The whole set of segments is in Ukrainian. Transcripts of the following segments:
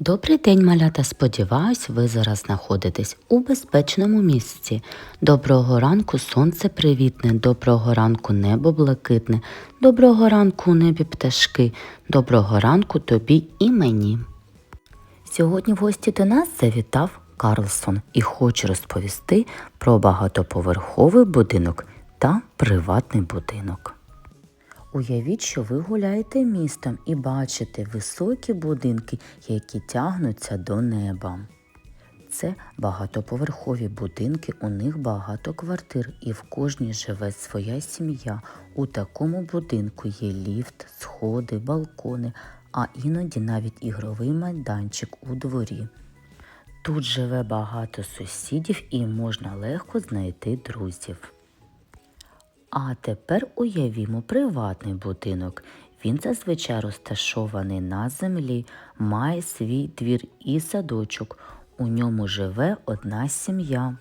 Добрий день, малята. Сподіваюсь, ви зараз знаходитесь у безпечному місці. Доброго ранку, сонце привітне, доброго ранку небо блакитне, доброго ранку небі пташки, доброго ранку тобі і мені. Сьогодні в гості до нас завітав Карлсон і хоче розповісти про багатоповерховий будинок та приватний будинок. Уявіть, що ви гуляєте містом і бачите високі будинки, які тягнуться до неба. Це багатоповерхові будинки, у них багато квартир, і в кожній живе своя сім'я. У такому будинку є ліфт, сходи, балкони, а іноді навіть ігровий майданчик у дворі. Тут живе багато сусідів і можна легко знайти друзів. А тепер уявімо приватний будинок. Він зазвичай розташований на землі, має свій двір і садочок. У ньому живе одна сім'я.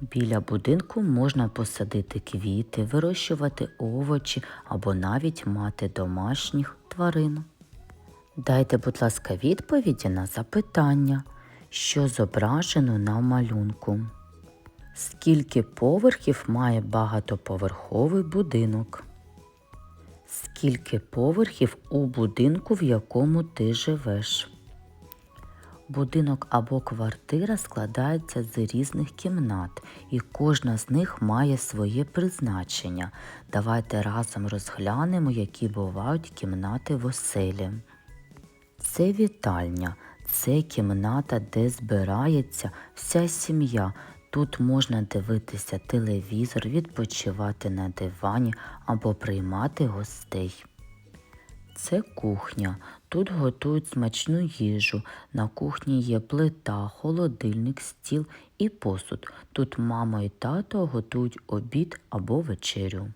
Біля будинку можна посадити квіти, вирощувати овочі або навіть мати домашніх тварин. Дайте, будь ласка, відповіді на запитання, що зображено на малюнку. Скільки поверхів має багатоповерховий будинок? Скільки поверхів у будинку, в якому ти живеш? Будинок або квартира складається з різних кімнат, і кожна з них має своє призначення. Давайте разом розглянемо, які бувають кімнати в оселі. Це вітальня, це кімната, де збирається вся сім'я. Тут можна дивитися телевізор, відпочивати на дивані або приймати гостей. Це кухня. Тут готують смачну їжу. На кухні є плита, холодильник, стіл і посуд. Тут мама і тато готують обід або вечерю.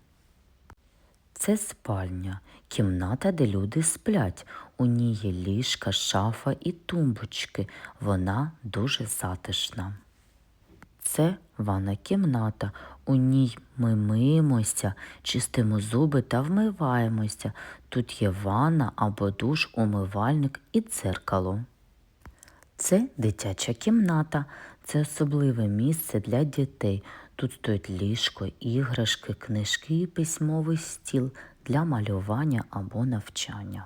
Це спальня, кімната, де люди сплять. У ній є ліжка, шафа і тумбочки. Вона дуже затишна. Це ванна кімната. У ній ми миємося, чистимо зуби та вмиваємося. Тут є ванна або душ, умивальник і дзеркало. Це дитяча кімната. Це особливе місце для дітей. Тут стоять ліжко, іграшки, книжки і письмовий стіл для малювання або навчання.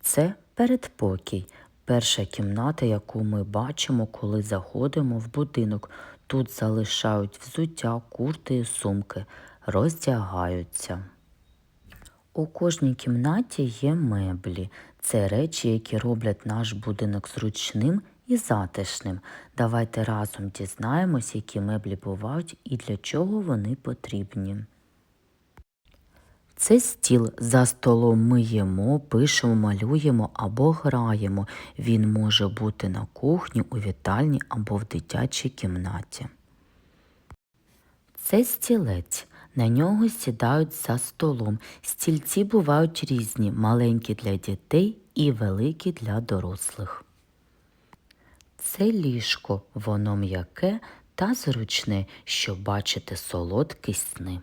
Це передпокій. Перша кімната, яку ми бачимо, коли заходимо в будинок. Тут залишають взуття, курти і сумки, роздягаються. У кожній кімнаті є меблі. Це речі, які роблять наш будинок зручним і затишним. Давайте разом дізнаємось, які меблі бувають і для чого вони потрібні. Це стіл. За столом ми їмо, пишемо, малюємо або граємо. Він може бути на кухні, у вітальні або в дитячій кімнаті. Це стілець. На нього сідають за столом. Стільці бувають різні, маленькі для дітей і великі для дорослих. Це ліжко, воно м'яке та зручне, щоб бачити солодкі сни.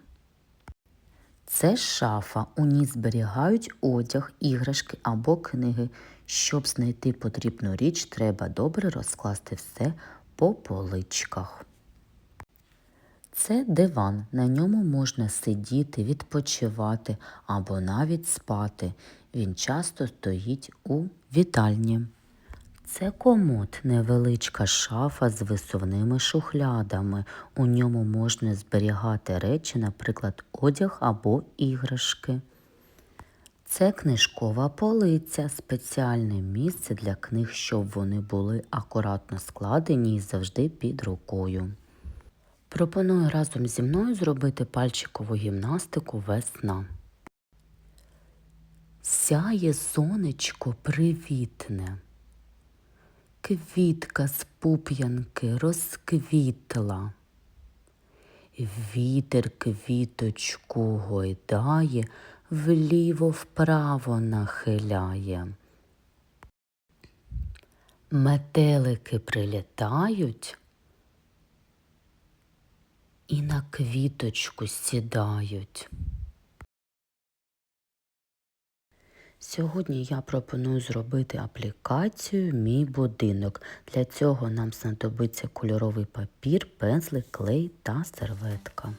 Це шафа. У ній зберігають одяг, іграшки або книги. Щоб знайти потрібну річ, треба добре розкласти все по поличках. Це диван. На ньому можна сидіти, відпочивати або навіть спати. Він часто стоїть у вітальні. Це комод, невеличка шафа з висувними шухлядами. У ньому можна зберігати речі, наприклад, одяг або іграшки. Це книжкова полиця, спеціальне місце для книг, щоб вони були акуратно складені і завжди під рукою. Пропоную разом зі мною зробити пальчикову гімнастику весна. Сяє сонечко привітне. Квітка з пуп'янки розквітла. Вітер квіточку гойдає, вліво вправо нахиляє. Метелики прилітають і на квіточку сідають. Сьогодні я пропоную зробити аплікацію Мій будинок. Для цього нам знадобиться кольоровий папір, пензлик, клей та серветка.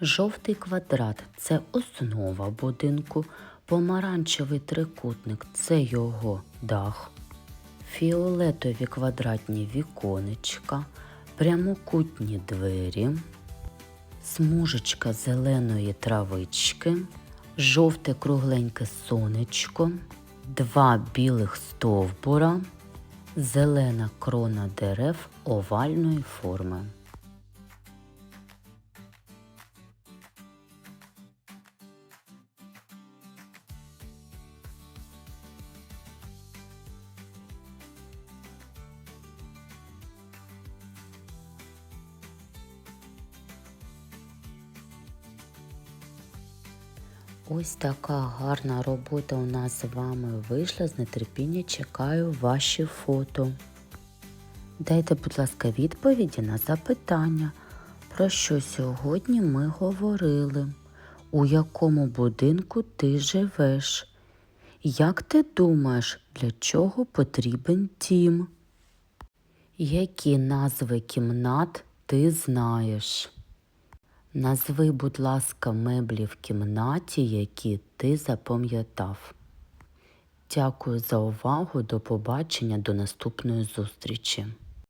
Жовтий квадрат це основа будинку, помаранчевий трикутник це його дах, фіолетові квадратні віконечка, прямокутні двері, смужечка зеленої травички, жовте кругленьке сонечко, два білих стовбура, зелена крона дерев овальної форми. Ось така гарна робота у нас з вами вийшла. З нетерпіння чекаю ваші фото. Дайте, будь ласка, відповіді на запитання, про що сьогодні ми говорили, у якому будинку ти живеш? Як ти думаєш, для чого потрібен дім? Які назви кімнат ти знаєш? Назви, будь ласка, меблі в кімнаті, які ти запам'ятав. Дякую за увагу. До побачення, до наступної зустрічі.